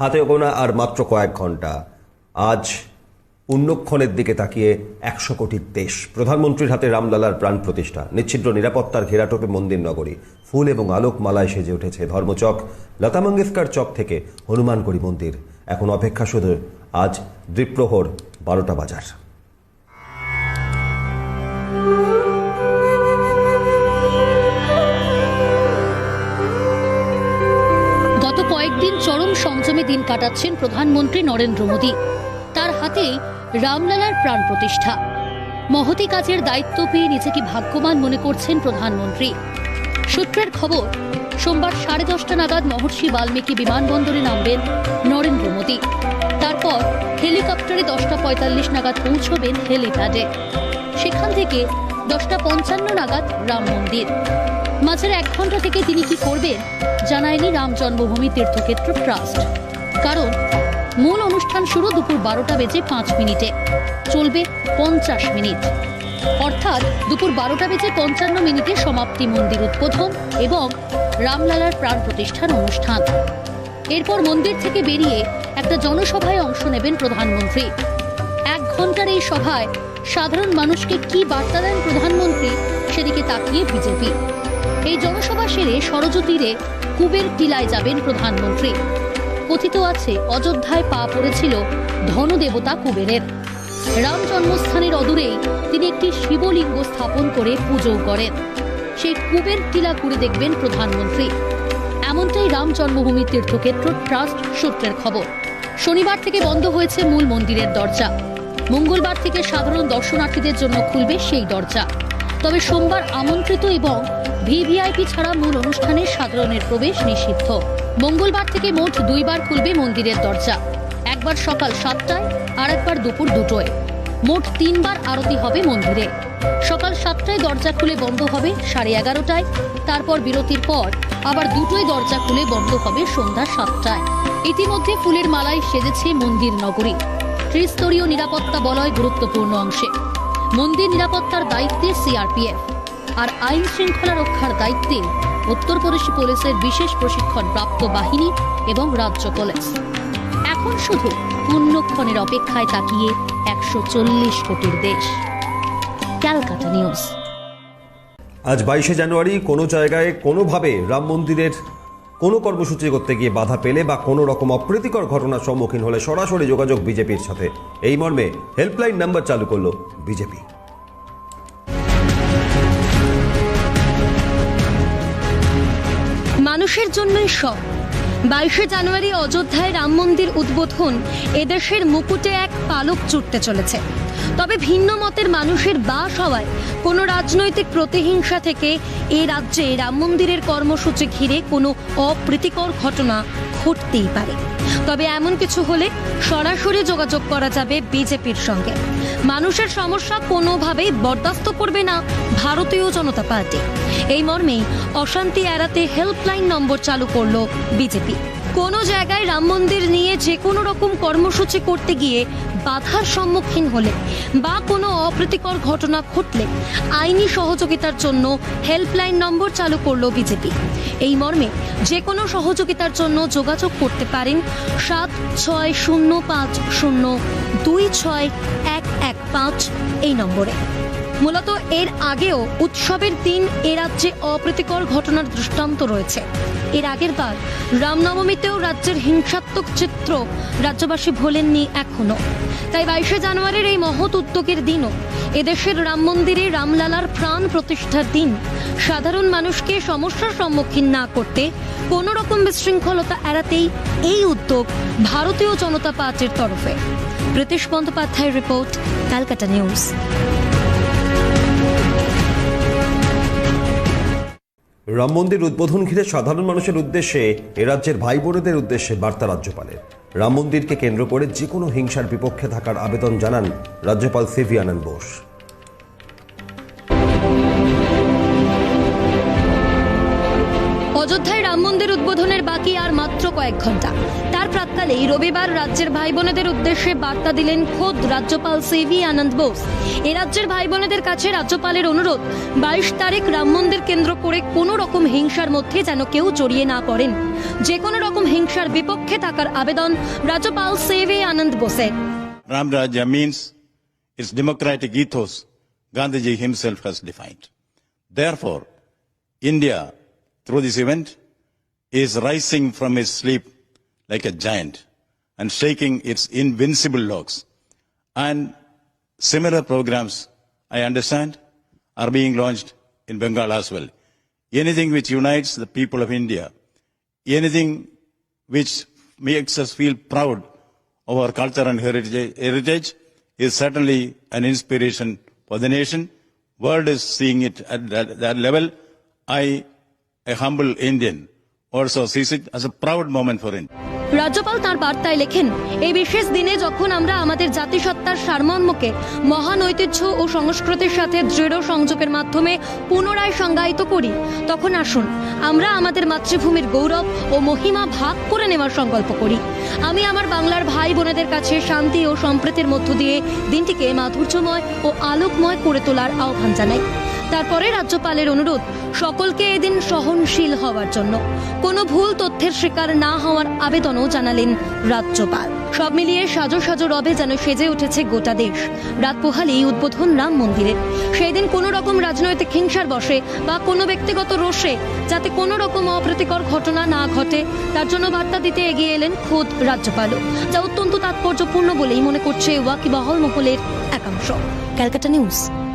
হাতে গোনা আর মাত্র কয়েক ঘণ্টা আজ উন্নক্ষণের দিকে তাকিয়ে একশো কোটির দেশ, প্রধানমন্ত্রীর হাতে রামলালার প্রাণ প্রতিষ্ঠা, নিচ্ছিদ্র নিরাপত্তার ঘেরাটোপে মন্দির নগরী ফুল এবং আলোক মালায় সেজে উঠেছে ধর্মচক, লতা মঙ্গেশকর চক থেকে হনুমানগড়ি মন্দির। এখন অপেক্ষা শুধু আজ দ্বীপ্রহর বারোটা বাজার। কাটাচ্ছেন প্রধানমন্ত্রী নরেন্দ্র মোদী। তার হাতেই রামলালার প্রাণ প্রতিষ্ঠা। মহতি কাজের দায়িত্ব পেয়ে নিজেকে ভাগ্যবান মনে করছেন প্রধানমন্ত্রী। সূত্রের খবর, সোমবার সাড়ে দশটা নাগাদ মহর্ষি বাল্মীকি বিমানবন্দরে নামবেন নরেন্দ্র মোদী। তারপর হেলিকপ্টারে দশটা পঁয়তাল্লিশ নাগাদ পৌঁছবেন হেলিপ্যাডে। সেখান থেকে দশটা পঞ্চান্ন নাগাদ রাম মন্দির। মাঝের এক ঘণ্টা থেকে তিনি কি করবেন, জানায়নি রাম জন্মভূমি তীর্থক্ষেত্র ট্রাস্ট। কারণ মূল অনুষ্ঠান শুরু দুপুর বারোটা বেজে পাঁচ মিনিটে। চলবে পঞ্চাশ মিনিট। অর্থাৎ দুপুর বারোটা বেজে পঞ্চান্ন মিনিটে সমাপ্তি মন্দির উদ্বোধন এবং রামলালার প্রাণ প্রতিষ্ঠান অনুষ্ঠান। এরপর মন্দির থেকে বেরিয়ে একটা জনসভায় অংশ নেবেন প্রধানমন্ত্রী। এক ঘণ্টার এই সভায় সাধারণ মানুষকে কি বার্তা দেন প্রধানমন্ত্রী সেদিকে তাকিয়ে বিজেপি। এই জনসভা সেরে সরজ তীরে কুবের টিলায় যাবেন প্রধানমন্ত্রী। কথিত আছে, অযোধ্যায় পা পড়েছিল ধনদেবতা কুবেরের। রাম জন্মস্থানের অদূরেই তিনি একটি শিবলিঙ্গ স্থাপন করে পুজো করেন। সেই কুবের টিলা ঘুরে দেখবেন প্রধানমন্ত্রী। এমনটাই রাম জন্মভূমি তীর্থক্ষেত্র ট্রাস্ট সূত্রের খবর। শনিবার থেকে বন্ধ হয়েছে মূল মন্দিরের দরজা। মঙ্গলবার থেকে সাধারণ দর্শনার্থীদের জন্য খুলবে সেই দরজা। তবে সোমবার আমন্ত্রিত এবং ভিভিআইপি ছাড়া মূল অনুষ্ঠানে সাধারণের প্রবেশ নিষিদ্ধ। মঙ্গলবার থেকে মোট দুইবার খুলবে মন্দিরের দরজা। একবার সকাল সাতটায় আর একবার দুপুর দুটোয়। মোট তিনবার আরতি হবে মন্দিরে। সকাল সাতটায় দরজা খুলে বন্ধ হবে সাড়ে এগারোটায়। তারপর বিরতির পর আবার দুটোই দরজা খুলে বন্ধ হবে সন্ধ্যা সাতটায়। ইতিমধ্যে ফুলের মালায় সেজেছে মন্দির নগরী। ত্রিস্তরীয় নিরাপত্তা বলয় গুরুত্বপূর্ণ অংশে। মন্দির নিরাপত্তার দায়িত্বে সিআরপিএফ। আর আইন শৃঙ্খলা রক্ষার দায়িত্বে উত্তরপ্রদেশ পুলিশের বিশেষ প্রশিক্ষণ প্রাপ্ত বাহিনী এবং রাজ্য পুলিশ। এখন শুধু পুণ্যক্ষণের অপেক্ষায় তাকিয়ে একশো চল্লিশ কোটির দেশ। Calcutta news. আজ বাইশে জানুয়ারি কোনো জায়গায় কোনোভাবে রাম মন্দিরের কোনো কর্মসূচি করতে গিয়ে বাধা পেলে বা কোনো রকম অপ্রীতিকর ঘটনার সম্মুখীন হলে সরাসরি যোগাযোগ বিজেপির সাথে। এই মর্মে হেল্পলাইন নাম্বার চালু করল বিজেপি। মানুষের জন্যই সব। বাইশে জানুয়ারি অযোধ্যায় রাম মন্দির উদ্বোধন এদেশের মুকুটে এক পালক চুটতে চলেছে। তবে ভিন্ন মতের মানুষের বাস হওয়ায় কোনো রাজনৈতিক প্রতিহিংসা থেকে এ রাজ্যে রাম মন্দিরের কর্মসূচি ঘিরে কোনো অপ্রীতিকর ঘটনা ঘটতেই পারে। তবে এমন কিছু হলে সরাসরি যোগাযোগ করা যাবে বিজেপির সঙ্গে। মানুষের সমস্যা কোনোভাবেই বরদাস্ত করবে না ভারতীয় জনতা পার্টি। এই মর্মেই অশান্তি এড়াতে হেল্পলাইন নম্বর চালু করল বিজেপি। কোনো জায়গায় রাম মন্দির নিয়ে যে কোনো রকম কর্মসূচি করতে গিয়ে বাধার সম্মুখীন হলে বা কোনো অপ্রীতিকর ঘটনা ঘটলে আইনি সহযোগিতার জন্য হেল্পলাইন নম্বর চালু করল বিজেপি। এই মর্মে যে কোনো সহযোগিতার জন্য যোগাযোগ করতে পারেন সাত ছয় শূন্য পাঁচ শূন্য দুই ছয় এক এক পাঁচ এই নম্বরে। মূলত এর আগেও উৎসবের দিন এ রাজ্যে অপ্রীতিকর ঘটনার দৃষ্টান্ত রয়েছে। এর আগের বার রামনবমীতেও রাজ্যের হিংসাত্মক চিত্র রাজ্যবাসী ভোলেননি এখনও। তাই বাইশে জানুয়ারির এই মহৎ উদ্যোগের দিনও এদেশের রাম মন্দিরে রামলালার প্রাণ প্রতিষ্ঠার দিন। সাধারণ মানুষকে সমস্যার সম্মুখীন না করতে কোনো রকম বিশৃঙ্খলতা এড়াতেই এই উদ্যোগ ভারতীয় জনতা পার্টির তরফে। প্রীতিশ বন্দ্যোপাধ্যায়ের report, Calcutta news. Ram Mandir উদ্বোধন ঘিরে সাধারণ মানুষের উদ্দেশ্যে এ রাজ্যের ভাই বোনেদের উদ্দেশ্যে বার্তা রাজ্যপালের। রাম মন্দিরকে কেন্দ্র করে যে কোনো হিংসার বিপক্ষে থাকার আবেদন জানান রাজ্যপাল সিভি আনন্দ বোস। রাম মন্দির উদ্বোধনের বাকি আর মাত্র কয়েক ঘণ্টা। তার প্রাক্কালেই রবিবার রাজ্যের ভাই বোনেদের উদ্দেশ্যে বার্তা দিলেন খোদ রাজ্যপাল সিভি আনন্দ বোস। এ রাজ্যের ভাই বোনেদের কাছে রাজ্যপালের অনুরোধ বাইশ তারিখ রাম মন্দির কেন্দ্র করে কোনো রকম হিংসার মধ্যে যেন কেউ জড়িয়ে না পড়েন। যে কোনো রকম হিংসার বিপক্ষে থাকার আবেদন রাজ্যপাল সিভি আনন্দ বোসের। Ram Rajya means its democratic ethos Gandhiji himself has defined. Therefore, India, through this event, is rising from its sleep like a giant and shaking its invincible locks. And similar programs, I understand, are being launched in Bengal as well. Anything which unites the people of India, anything which makes us feel proud of our culture and heritage, heritage is certainly an inspiration for the nation. World is seeing it at that, that level. I, a humble Indian, রাজ্যপাল তার বার্তায় লেখেন, এই বিশেষ দিনে যখন আমরা আমাদের জাতিসত্তার সারমর্মকে, মহান ঐতিহ্য ও সংস্কৃতির সাথে দৃঢ় সংযোগের মাধ্যমে পুনরায় সংজ্ঞায়িত করি, তখন আসুন, আমরা আমাদের মাতৃভূমির গৌরব ও মহিমা ভাগ করে নেওয়ার সংকল্প করি। আমি আমার বাংলার ভাই বোনেদের কাছে শান্তি ও সম্প্রীতির মধ্য দিয়ে দিনটিকে মাধুর্যময় ও আলোকময় করে তোলার আহ্বান জানাই। তারপরে রাজ্যপালের অনুরোধ, সকলকে এদিন সহনশীল হওয়ার জন্য। কোনো ভুল তথ্যের শিকার না হওয়ার আবেদনও জানালেন রাজ্যপাল। সব মিলিয়ে সাজো সাজো রবে যেন সেজে উঠেছে গোটা দেশ। রাত পোহালেই উদ্বোধন রাম মন্দিরের সেই দিন কোনো রকম রাজনৈতিক হিংসার বসে বা কোনো ব্যক্তিগত রোষে যাতে কোনো রকম অপ্রীতিকর ঘটনা না ঘটে, তার জন্য বার্তা দিতে এগিয়ে এলেন খোদ রাজ্যপালও যা অত্যন্ত তাৎপর্যপূর্ণ বলেই মনে করছে ওয়াকিবহল মহলের একাংশ। Calcutta news.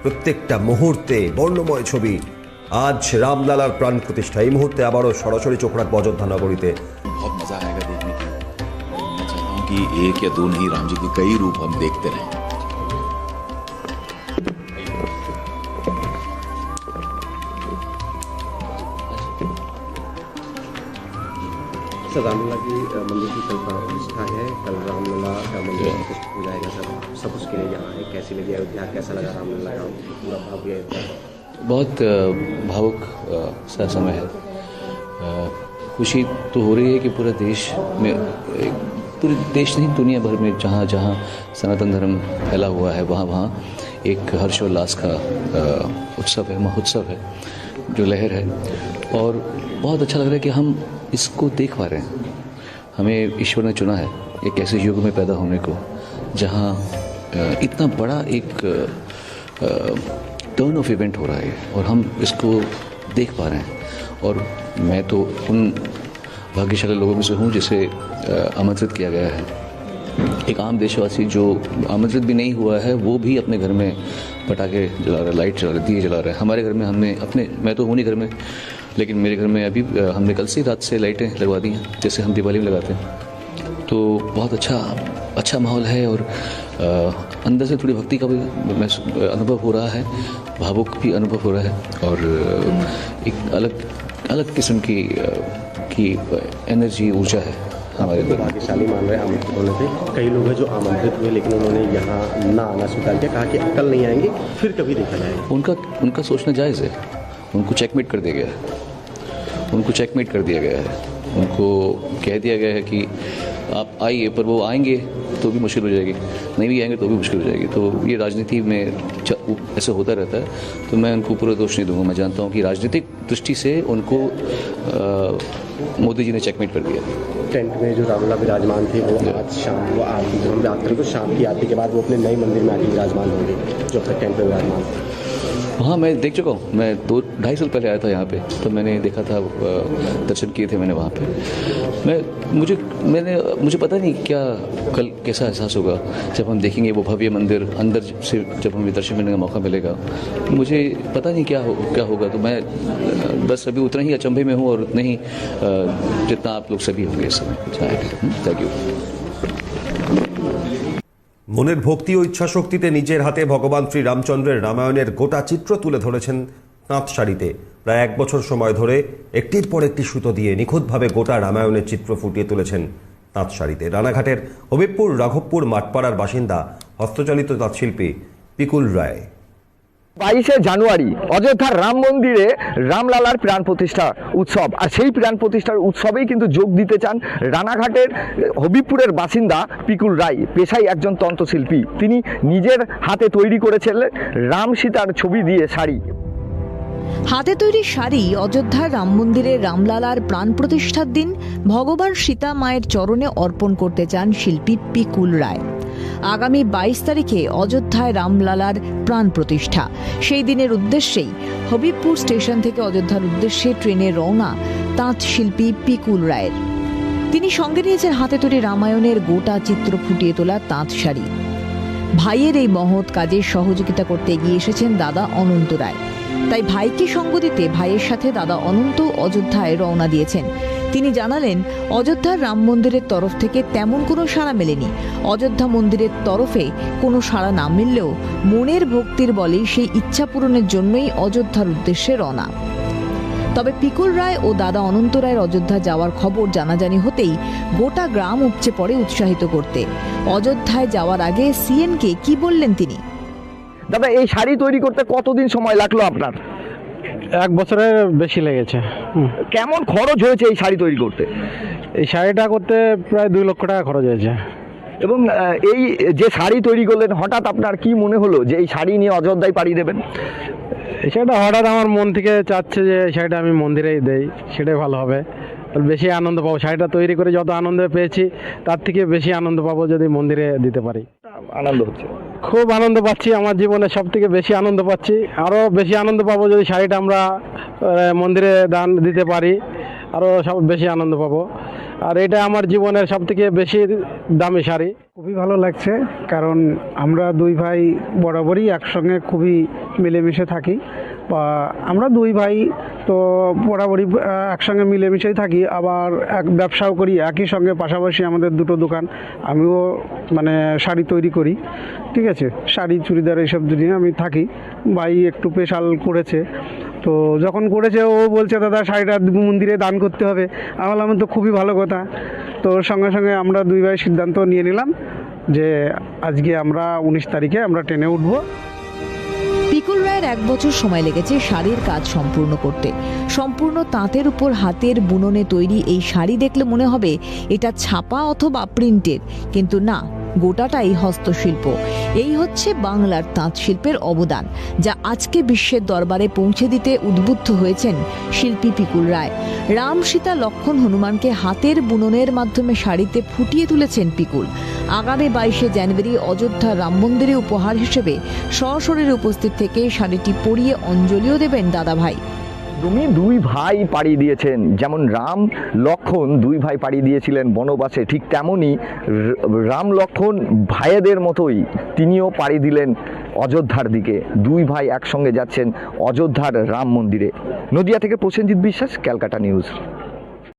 প্রত্যেকটা মুহূর্তে বর্ণময় ছবি আজ রামলালার প্রাণ প্রতিষ্ঠা এই মুহূর্তে আবারও সরাসরি চোখ রাখবো অযোধ্যা নগরীতে बहुत मजा आएगा देखने के मैं चाहता हूँ कि एक या दो नहीं राम जी के कई रूप हम देखते रहें सर रामलला की मंदिर की कल प्रतिष्ठा है। कल रामलला का मंदिर हो जाएगा सर सब उसके लिए यहाँ है कैसी लगी अयोध्या? कैसा लगा रामलला का? पूरा भव्य अयोध्या बहुत भावुक सा समय है। खुशी तो हो रही है कि पूरे देश में पूरे देश नहीं दुनिया भर में जहाँ जहाँ सनातन धर्म फैला हुआ है वहाँ वहाँ एक हर्षोल्लास का उत्सव है महोत्सव है जो लहर है। और बहुत अच्छा लग रहा है कि हम इसको देख पा रहे हैं। हमें ईश्वर ने चुना है एक ऐसे युग में पैदा होने को, जहाँ इतना बड़ा एक टर्न ऑफ़ इवेंट हो रहा है और हम इसको देख पा रहे हैं। और मैं तो उन भाग्यशाली लोगों में से हूँ जिसे आमंत्रित किया गया है। एक आम देशवासी जो आमंत्रित भी नहीं हुआ है, वो भी अपने घर में पटाखे जला रहा है, लाइट जला रहा है, दिए जला रहा है। हमारे घर में हमने अपने, मैं तो हूँ नहीं घर में लेकिन मेरे घर में अभी हमने कल से ही रात से लाइटें लगवा दी हैं जैसे हम दिवाली में लगाते हैं। तो बहुत अच्छा अच्छा माहौल है और अंदर से थोड़ी भक्ति का भी अनुभव हो रहा है भावुक भी अनुभव हो रहा है और एक अलग अलग किस्म की की एनर्जी ऊर्जा है हमारे तो भाग्यशाली मान रहे हैं आमंत्रित होने से कई लोग हैं जो आमंत्रित हुए लेकिन उन्होंने यहाँ ना आना स्वीकार किया कहा कि कल नहीं आएँगे फिर कभी देखा जाएगा। उनका उनका सोचना जायज़ है। उनको चेकमेट कर दिया गया है। उनको चेकमेट कर दिया गया है। उनको कह दिया गया है कि आप आइए पर वो आएँगे तो भी मुश्किल हो जाएगी। नहीं भी आएँगे तो भी मुश्किल हो जाएगी। तो ये राजनीति में ऐसे होता रहता है। तो मैं उनको पूरा दोष नहीं दूँगा। मैं जानता हूँ कि राजनीतिक दृष्टि से उनको मोदी जी ने चेकमेट कर दिया। टेंट में जो रामलला विराजमान थे वो आज शाम को आरती रात्रि को शाम की आरती के बाद वो अपने नए मंदिर में आके विराजमान होंगे जो अपने टेंट में विराजमान। थे हाँ मैं देख चुका हूँ। मैं दो, ढाई साल पहले आया था यहाँ पे तो मैंने देखा था दर्शन किए थे मैंने वहाँ पे। मैं, मुझे, मैंने, मुझे पता नहीं क्या, कल कैसा एहसास होगा, जब हम देखेंगे वो भव्य मंदिर अंदर से जब हमें दर्शन करने का मौका मिलेगा। मुझे पता नहीं क्या हो, क्या होगा तो मैं, बस अभी उतना ही अचंभे में हूँ और उतना ही जितना आप लोग सभी होंगे इस समय थैंक यू। মনের ভক্তি ও ইচ্ছাশক্তিতে নিজের হাতে ভগবান শ্রী রামচন্দ্রের রামায়ণের গোটা চিত্র তুলে ধরেছেন তাঁত শাড়িতে প্রায় এক বছর সময় ধরে একটির পর একটি সুতো দিয়ে নিখুঁতভাবে গোটা রামায়ণের চিত্র ফুটিয়ে তুলেছেন তাঁত শাড়িতে রানাঘাটের হবিবপুর রাঘবপুর মাঠপাড়ার বাসিন্দা, হস্তচালিত তাঁতশিল্পী পিকুল রায়। বাইশে জানুয়ারি অযোধ্যার রাম মন্দিরে রামলালার প্রাণ প্রতিষ্ঠা উৎসব। আর সেই প্রাণ প্রতিষ্ঠার উৎসবেই কিন্তু যোগ দিতে চান রানাঘাটের হবিপুরের বাসিন্দা পিকুল রায়, পেশায় একজন তন্ত্রশিল্পী। তিনি নিজের হাতে তৈরি করেছিলেন রাম সীতার ছবি দিয়ে শাড়ি। হাতে তৈরি শাড়ি অযোধ্যার রাম মন্দিরে রামলালার প্রাণ প্রতিষ্ঠার দিন ভগবান সীতা মায়ের চরণে অর্পণ করতে চান শিল্পী পিকুল রায়। আগামী বাইশ তারিখে অযোধ্যায় রামলালার প্রাণ প্রতিষ্ঠা। সেই দিনের উদ্দেশ্যেই হবিবপুর স্টেশন থেকে অযোধ্যার উদ্দেশ্যে ট্রেনে রওনা তাঁত শিল্পী পিকুল রায়ের। তিনি সঙ্গে নিয়েছেন হাতে তৈরি রামায়ণের গোটা চিত্র ফুটিয়ে তোলা তাঁত শাড়ি। ভাইয়ের এই মহৎ কাজে সহযোগিতা করতে এগিয়ে এসেছেন দাদা অনন্ত রায়। তাই ভাইকে সঙ্গ দিতে ভাইয়ের সাথে দাদা অনন্ত অযোধ্যায় রওনা দিয়েছেন। তিনি জানালেন অযোধ্যার রাম মন্দিরের তরফ থেকে তেমন কোনো সাড়া মেলেনি। অযোধ্যা মন্দিরের তরফে কোনো সাড়া না মিললেও মনের ভক্তির বলেই সেই ইচ্ছা পূরণের জন্যই অযোধ্যার উদ্দেশ্যে রওনা। তবে পিকুল রায় ও দাদা অনন্ত রায়ের অযোধ্যা যাওয়ার খবর জানাজানি হতেই গোটা গ্রাম উপচে পড়ে উৎসাহিত করতে। অযোধ্যায় যাওয়ার আগে সিএনকে কি বললেন তিনি? দাদা, এই শাড়ি তৈরি করতে কতদিন সময় লাগল আপনার? এক বছরের বেশি লেগেছে। কেমন খরচ হয়েছে এই শাড়ি তৈরি করতে? এই শাড়িটা করতে প্রায় দুই লক্ষ টাকা খরচ হয়েছে। এবং এই যে শাড়ি তৈরি করলেন হঠাৎ আপনার কি মনে হলো যে এই শাড়ি নিয়ে অযোধ্যায় পাড়ি দেবেন? শাড়িটা হঠাৎ আমার মন থেকে চাচ্ছে যে শাড়িটা আমি মন্দিরেই দেই সেটাই ভালো হবে। বেশি আনন্দ পাবো। শাড়িটা তৈরি করে যত আনন্দ পেয়েছি তার থেকে বেশি আনন্দ পাবো যদি মন্দিরে দিতে পারি। আনন্দ হচ্ছে। খুব আনন্দ পাচ্ছি আমার জীবনে সব থেকে বেশি আনন্দ পাচ্ছি। আরও বেশি আনন্দ পাবো যদি শাড়িটা আমরা মন্দিরে দান দিতে পারি আরও সব বেশি আনন্দ পাবো। আর এটা আমার জীবনের সব থেকে বেশি দামি শাড়ি। খুবই ভালো লাগছে কারণ আমরা দুই ভাই বরাবরই একসঙ্গে খুবই মিলেমিশে থাকি। আমরা দুই ভাই, তো বরাবরই একসঙ্গে মিলেমিশেই থাকি। আবার এক ব্যবসাও করি, একই সঙ্গে পাশাপাশি আমাদের দুটো দোকান। আমিও মানে শাড়ি তৈরি করি, ঠিক আছে? শাড়ি, চুড়িদার এইসব নিয়ে আমি থাকি, ভাই একটু পেশাল করেছে। তো যখন করেছে, ও বলছে, দাদা, শাড়িটা মন্দিরে দান করতে হবে। আমি বললাম, তো খুবই ভালো কথা। তো সঙ্গে সঙ্গে আমরা দুই ভাই সিদ্ধান্ত নিয়ে নিলাম যে আজকে আমরা উনিশ তারিখে আমরা ট্রেনে উঠবো। পিকুল রায়ের এক বছর সময় লেগেছে শাড়ির কাজ সম্পূর্ণ করতে। সম্পূর্ণ তাঁতের উপর হাতের বুননে তৈরি এই শাড়ি দেখলে মনে হবে এটা ছাপা অথবা প্রিন্টের কিন্তু না গোটাটাই হস্তশিল্প। এই হচ্ছে বাংলার তাঁত শিল্পের অবদান, যা আজকে বিশ্বের দরবারে পৌঁছে দিতে উদ্বুদ্ধ হয়েছেন শিল্পী পিকুল রায়। রাম সীতা লক্ষণ হনুমানকে হাতের বুননের মাধ্যমে শাড়িতে ফুটিয়ে তুলেছেন পিকুল। আগামী বাইশে জানুয়ারি অযোধ্যা রাম মন্দিরে উপহার হিসেবে সশরীরে উপস্থিত থেকে শাড়িটি পরিয়ে অঞ্জলিও দেবেন দাদাভাই। তুমি দুই ভাই পাড়ি দিয়েছেন। যেমন রাম লক্ষণ দুই ভাই পাড়ি দিয়েছিলেন বনবাসে, ঠিক তেমনই রাম লক্ষণ ভাইয়েদের মতোই তিনিও পাড়ি দিলেন অযোধ্যার দিকে। দুই ভাই একসঙ্গে যাচ্ছেন অযোধ্যার রাম মন্দিরে। নদিয়া থেকে প্রসেনজিৎ বিশ্বাস, ক্যালকাটা নিউজ।